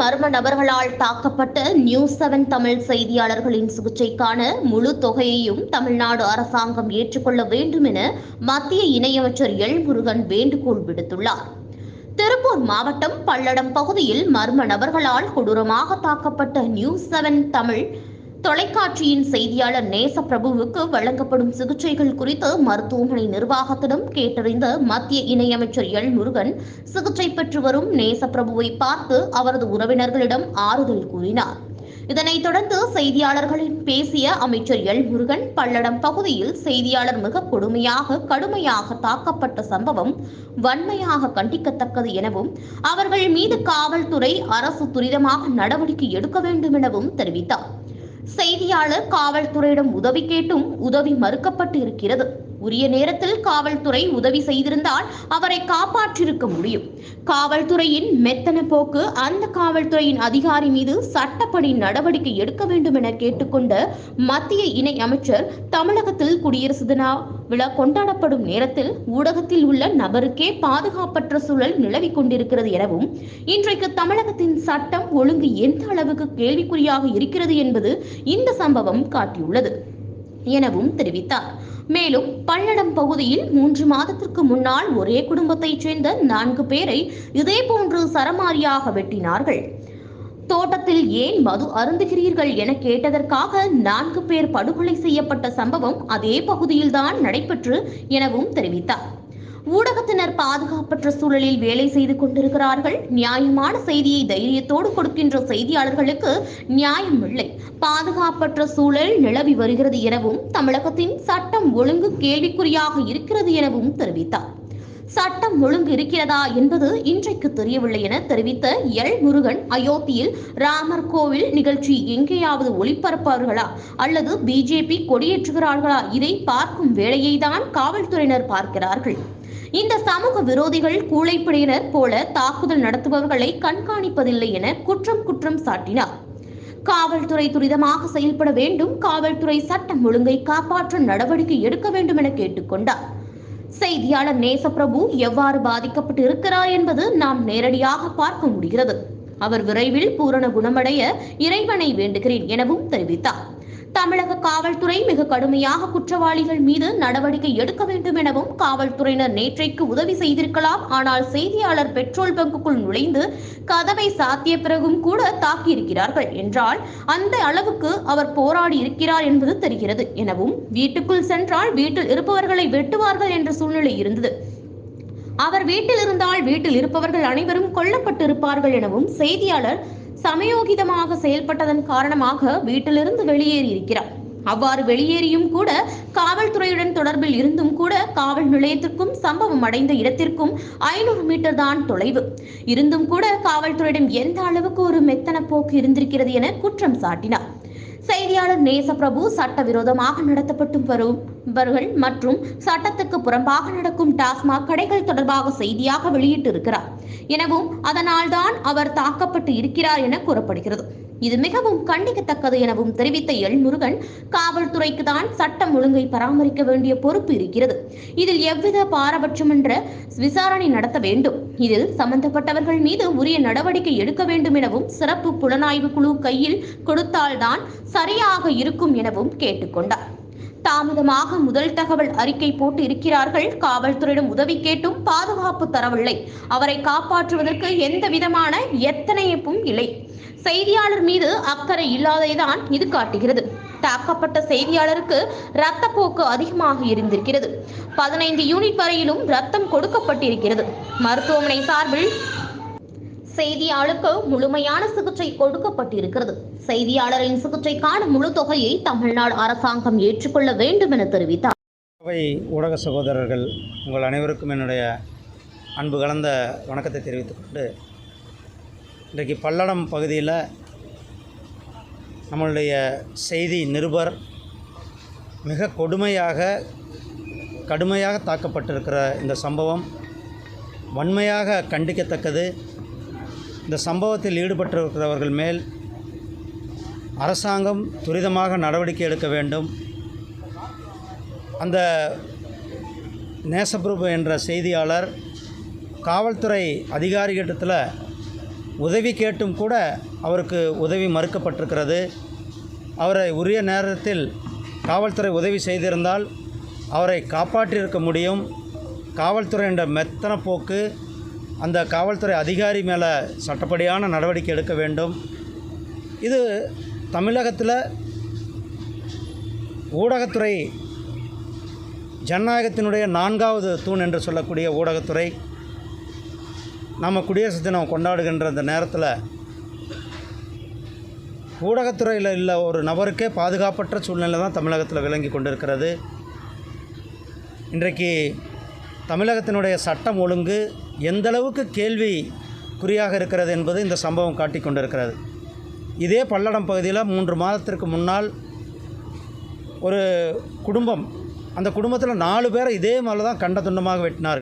மர்ம நபர்களால் தாக்கப்பட்ட நியூஸ் செவன் தமிழ் செய்தியாளர்களின் சிகிச்சைக்கான முழு தொகையையும் தமிழ்நாடு அரசாங்கம் ஏற்றுக்கொள்ள வேண்டும் என மத்திய இணையமைச்சர் எல் முருகன் வேண்டுகோள் விடுத்துள்ளார். திருப்பூர் மாவட்டம் பல்லடம் பகுதியில் மர்ம நபர்களால் கொடூரமாக தாக்கப்பட்ட நியூஸ் செவன் தமிழ் தொலைக்காட்சியின் செய்தியாளர் நேசப்பிரபுவுக்கு வழங்கப்படும் சிகிச்சைகள் குறித்து மருத்துவமனை நிர்வாகத்திடம் கேட்டறிந்த மத்திய இணையமைச்சர் எல் முருகன் சிகிச்சை பெற்று வரும் நேசப்பிரபுவை பார்த்து அவரது உறவினர்களிடம் ஆறுதல் கூறினார். இதனைத் தொடர்ந்து செய்தியாளர்களின் பேசிய அமைச்சர் எல் முருகன் பல்லடம் பகுதியில் செய்தியாளர் மிக கொடுமையாக கடுமையாக தாக்கப்பட்ட சம்பவம் வன்மையாக கண்டிக்கத்தக்கது எனவும் அவர்கள் மீது காவல்துறை அரசு துரிதமாக நடவடிக்கை எடுக்க வேண்டும் எனவும் தெரிவித்தார். செய்தியாளர் காவல்துறையிடம் உதவி கேட்டும் உதவி மறுக்கப்பட்டு இருக்கிறது உரிய நேரத்தில் காவல்துறை உதவி செய்திருந்தால் அவரை காப்பாற்றிருக்க முடியும். காவல்துறையின் மெத்தன போக்கு அந்த காவல்துறையின் அதிகாரி மீது சட்டப்படி நடவடிக்கை எடுக்க வேண்டும் என கேட்டுக்கொண்ட மத்திய இணை அமைச்சர் தமிழகத்தில் குடியரசு தின விழா கொண்டாடப்படும் நேரத்தில் ஊடகத்தில் உள்ள நபருக்கே பாதுகாப்பற்ற சூழல் நிலவிக் கொண்டிருக்கிறது எனவும் இன்றைக்கு தமிழகத்தின் சட்டம் ஒழுங்கு எந்த அளவுக்கு கேள்விக்குறியாக இருக்கிறது என்பது இந்த சம்பவம் காட்டியுள்ளது. எனவும் தெரிவித்தார். மேலும் பல்லடம் பகுதியில் மூன்று மாதத்திற்கு முன்னால் ஒரே குடும்பத்தைச் சேர்ந்த நான்கு பேரை இதேபோன்று சரமாரியாக வெட்டினார்கள். தோட்டத்தில் ஏன் மது அருந்துகிறீர்கள் என கேட்டதற்காக நான்கு பேர் படுகொலை செய்யப்பட்ட சம்பவம் அதே பகுதியில்தான் நடைபெற்று எனவும் தெரிவித்தார். ஊடகத்தினர் பாதுகாப்பற்ற சூழலில் வேலை செய்து கொண்டிருக்கிறார்கள். நியாயமான செய்தியை தைரியத்தோடு கொடுக்கின்ற செய்தியாளர்களுக்கு நியாயம் இல்லை. பாதுகாப்பற்ற சூழல் நிலவி வருகிறது எனவும் தமிழகத்தின் சட்டம் ஒழுங்கு கேள்விக்குறியாக இருக்கிறது எனவும் தெரிவித்தார். சட்டம் ஒழுங்கு இருக்கிறதா என்பது இன்றைக்கு தெரியவில்லை என தெரிவித்த எல். முருகன் அயோத்தியில் ராமர் கோவில் நிகழ்ச்சி எங்கேயாவது ஒளிபரப்பார்களா அல்லது பிஜேபி கொடியேற்றுகிறார்களா? இதை பார்க்கும் வேலையை தான் காவல்துறையினர் பார்க்கிறார்கள். இந்த சமூக விரோதிகள் கூளைப்படையினர் போல தாக்குதல் நடத்துபவர்களை கண்காணிப்பதில்லை என குற்றம் குற்றம் சாட்டினார். காவல்துறை துரிதமாக செயல்பட வேண்டும் காவல்துறை சட்டம் ஒழுங்கை காப்பாற்ற நடவடிக்கை எடுக்க வேண்டும் என கேட்டுக்கொண்டார். செய்தியாளர் நேசப்பிரபு எவ்வாறு பாதிக்கப்பட்டு இருக்கிறார் என்பது நாம் நேரடியாக பார்க்க முடிகிறது. அவர் விரைவில் பூரண குணமடைய இறைவனை வேண்டுகிறேன் எனவும் தெரிவித்தார். தமிழக காவல்துறை மிக கடுமையாக குற்றவாளிகள் மீது நடவடிக்கை எடுக்க வேண்டும் எனவும் காவல்துறையினர் நேற்றைக்கு உதவி செய்திருக்கலாம். ஆனால் செய்தியாளர் பெட்ரோல் பங்குக்குள் நுழைந்து கதவை சாத்திய பிறகும் கூட தாக்கியிருக்கிறார்கள் என்றால் அந்த அளவுக்கு அவர் போராடி இருக்கிறார் என்பது தெரிகிறது. எனவும் வீட்டுக்குள் சென்றால் வீட்டில் இருப்பவர்களை வெட்டுவார்கள் என்ற சூழ்நிலை இருந்தது. அவர் வீட்டில் இருந்தால் வீட்டில் இருப்பவர்கள் அனைவரும் கொல்லப்பட்டு இருப்பார்கள் எனவும் செய்தியாளர் சமயோகிதமாக செயல்பட்டதன் காரணமாக வீட்டிலிருந்து வெளியேறி இருக்கிறார் அவ்வாறு வெளியேறியும் கூட காவல்துறையுடன் தொடர்பில் இருந்தும் கூட காவல் நிலையத்திற்கும் சம்பவம் அடைந்த இடத்திற்கும் ஐநூறு மீட்டர் தான் தொலைவு. இருந்தும் கூட காவல்துறையிடம் எந்த அளவுக்கு ஒரு மெத்தன போக்கு இருந்திருக்கிறது என குற்றம் சாட்டினார். செய்தியாளர் நேசப்பிரபு சட்டவிரோதமாக நடத்தப்பட்டு வருபவர்கள் மற்றும் சட்டத்துக்கு புறம்பாக நடக்கும் டாஸ்மாக் கடைகள் தொடர்பாக செய்தியாக வெளியிட்டிருக்கிறார். எனவும் அதனால் தான் அவர் தாக்கப்பட்டு இருக்கிறார் என கூறப்படுகிறது. இது மிகவும் கண்டிக்கத்தக்கது எனவும் தெரிவித்த எல்முருகன் காவல்துறைக்கு தான் சட்டம் ஒழுங்கை பராமரிக்க வேண்டிய பொறுப்பு இருக்கிறது. இதில் எவ்வித பாரபட்சமன்ற விசாரணை நடத்த வேண்டும். இதில் சம்பந்தப்பட்டவர்கள் மீது உரிய நடவடிக்கை எடுக்க வேண்டும் எனவும் சிறப்பு புலனாய்வு குழு கையில் கொடுத்தால்தான் சரியாக இருக்கும் எனவும் கேட்டுக்கொண்டார். தாமதமாக முதல் தகவல் அறிக்கை போட்டு இருக்கிறார்கள். காவல்துறையிடம் உதவி கேட்டும் பாதுகாப்பு தரவில்லை. அவரை காப்பாற்றுவதற்கு எந்த விதமான எத்தனையப்பும் இல்லை. செய்தியாளர் மீது அக்கறை இல்லாததைதான் இது காட்டுகிறது. தாக்கப்பட்ட செய்தியாளருக்கு இரத்தப்போக்கு அதிகமாக இருந்திருக்கிறது. பதினைந்து யூனிட் வரையிலும் ரத்தம் கொடுக்கப்பட்டிருக்கிறது. மருத்துவமனை சார்பில் செய்தியாளருக்கு முழுமையான சிகிச்சை கொடுக்கப்பட்டிருக்கிறது. செய்தியாளரின் சிகிச்சைக்கான முழு தொகையை தமிழ்நாடு அரசாங்கம் ஏற்றுக்கொள்ள வேண்டும் என தெரிவித்தார். அவை ஊடக சகோதரர்கள் உங்கள் அனைவருக்கும் என்னுடைய அன்பு கலந்த வணக்கத்தை தெரிவித்துக் கொண்டு இன்றைக்கு பல்லடம் பகுதியில் நம்மளுடைய செய்தி நிருபர் மிக கொடுமையாக கடுமையாக தாக்கப்பட்டிருக்கிற இந்த சம்பவம் வன்மையாக கண்டிக்கத்தக்கது. இந்த சம்பவத்தில் ஈடுபட்டிருக்கிறவர்கள் மேல் அரசாங்கம் துரிதமாக நடவடிக்கை எடுக்க வேண்டும். அந்த நேசப்பிரபு என்ற செய்தியாளர் காவல்துறை அதிகாரிகிட்டத்தில் உதவி கேட்டும் கூட அவருக்கு உதவி மறுக்கப்பட்டிருக்கிறது. அவரை உரிய நேரத்தில் காவல்துறை உதவி செய்திருந்தால் அவரை காப்பாற்றியிருக்க முடியும். காவல்துறை என்ற மெத்தன போக்கு அந்த காவல்துறை அதிகாரி மேலே சட்டப்படியான நடவடிக்கை எடுக்க வேண்டும். இது தமிழகத்தில் ஊடகத்துறை ஜனநாயகத்தினுடைய நான்காவது தூண் என்று சொல்லக்கூடிய ஊடகத்துறை நம்ம குடியரசு தினம் கொண்டாடுகின்ற அந்த நேரத்தில் ஊடகத்துறையில் உள்ள ஒரு நபருக்கே பாதுகாப்பற்ற சூழ்நிலை தான் தமிழகத்தில் விளங்கி கொண்டிருக்கிறது. இன்றைக்கு தமிழகத்தினுடைய சட்டம் ஒழுங்கு எந்த அளவுக்கு கேள்வி குறியாக இருக்கிறது என்பது இந்த சம்பவம் காட்டி கொண்டிருக்கிறது. இதே பல்லடம் பகுதியில் மூன்று மாதத்திற்கு முன்னால் ஒரு குடும்பம் அந்த குடும்பத்தில் நாலு பேரை இதே மாதிரி தான் கண்ட துண்டமாக வெட்டினார்